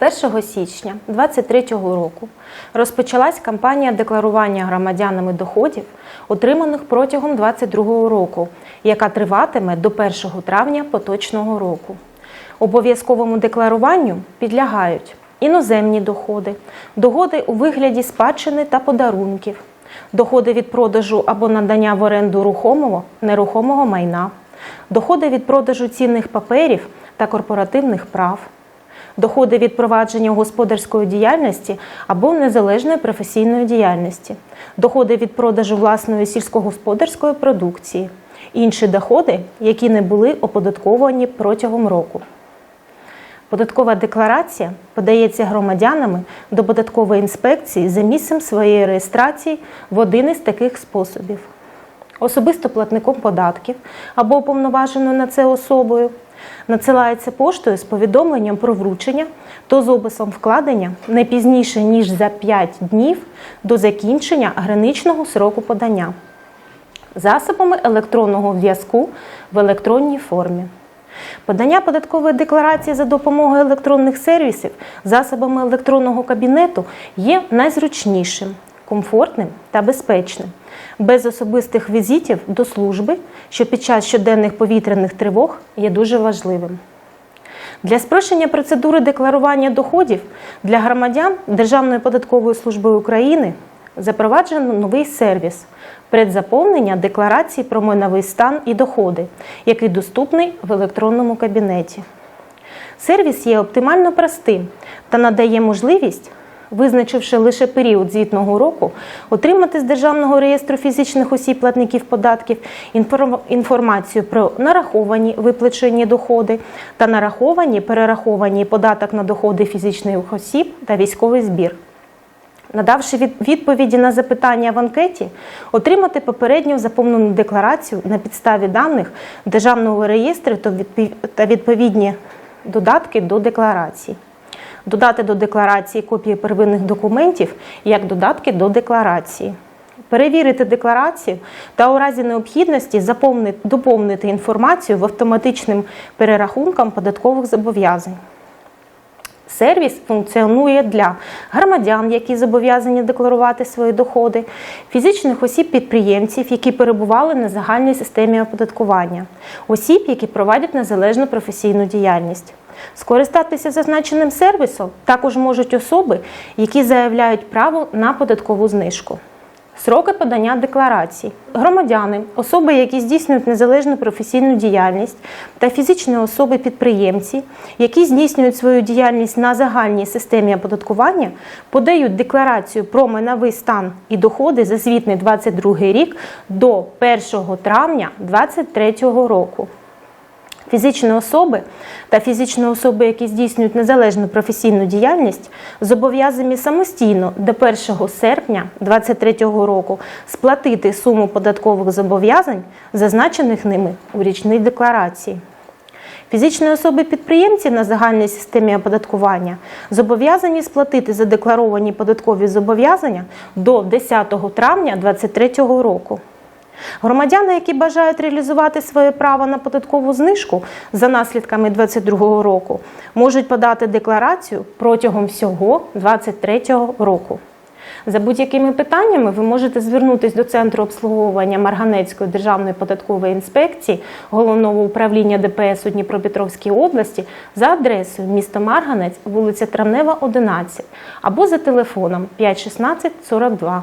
1 січня 2023 року розпочалась кампанія декларування громадянами доходів, отриманих протягом 2022 року, яка триватиме до 1 травня поточного року. Обов'язковому декларуванню підлягають іноземні доходи, доходи у вигляді спадщини та подарунків, доходи від продажу або надання в оренду рухомого, нерухомого майна, доходи від продажу цінних паперів та корпоративних прав, доходи від провадження господарської діяльності або незалежної професійної діяльності, доходи від продажу власної сільськогосподарської продукції, інші доходи, які не були оподатковані протягом року. Податкова декларація подається громадянами до податкової інспекції за місцем своєї реєстрації в один із таких способів: особисто платником податків або уповноваженою на це особою, надсилається поштою з повідомленням про вручення то з описом вкладення не пізніше ніж за 5 днів до закінчення граничного сроку подання, засобами електронного зв'язку в електронній формі. Подання податкової декларації за допомогою електронних сервісів засобами електронного кабінету є найзручнішим, комфортним та безпечним, без особистих візитів до служби, що під час щоденних повітряних тривог є дуже важливим. Для спрощення процедури декларування доходів для громадян Державної податкової служби України запроваджено новий сервіс предзаповнення декларації про майновий стан і доходи, який доступний в електронному кабінеті. Сервіс є оптимально простим та надає можливість, визначивши лише період звітного року, отримати з Державного реєстру фізичних осіб платників податків інформацію про нараховані виплачені доходи та нараховані перераховані податок на доходи фізичних осіб та військовий збір. Надавши відповіді на запитання в анкеті, отримати попередньо заповнену декларацію на підставі даних Державного реєстру та відповідні додатки до декларації. Додати до декларації копії первинних документів як додатки до декларації. Перевірити декларацію та у разі необхідності заповнити, доповнити інформацію в автоматичним перерахункам податкових зобов'язань. Сервіс функціонує для громадян, які зобов'язані декларувати свої доходи, фізичних осіб-підприємців, які перебували на загальній системі оподаткування, осіб, які проводять незалежну професійну діяльність. Скористатися зазначеним сервісом також можуть особи, які заявляють право на податкову знижку. Сроки подання декларацій. Громадяни, особи, які здійснюють незалежну професійну діяльність та фізичні особи-підприємці, які здійснюють свою діяльність на загальній системі оподаткування, подають декларацію про майновий стан і доходи за звітний 22 рік до 1 травня 2023 року. Фізичні особи та фізичні особи, які здійснюють незалежну професійну діяльність, зобов'язані самостійно до 1 серпня 2023 року сплатити суму податкових зобов'язань, зазначених ними у річній декларації. Фізичні особи-підприємці на загальній системі оподаткування зобов'язані сплатити задекларовані податкові зобов'язання до 10 травня 2023 року. Громадяни, які бажають реалізувати своє право на податкову знижку за наслідками 2022 року, можуть подати декларацію протягом всього 2023 року. За будь-якими питаннями ви можете звернутися до Центру обслуговування Марганецької державної податкової інспекції Головного управління ДПС у Дніпропетровській області за адресою місто Марганець, вулиця Травнева, 11 або за телефоном 516 42.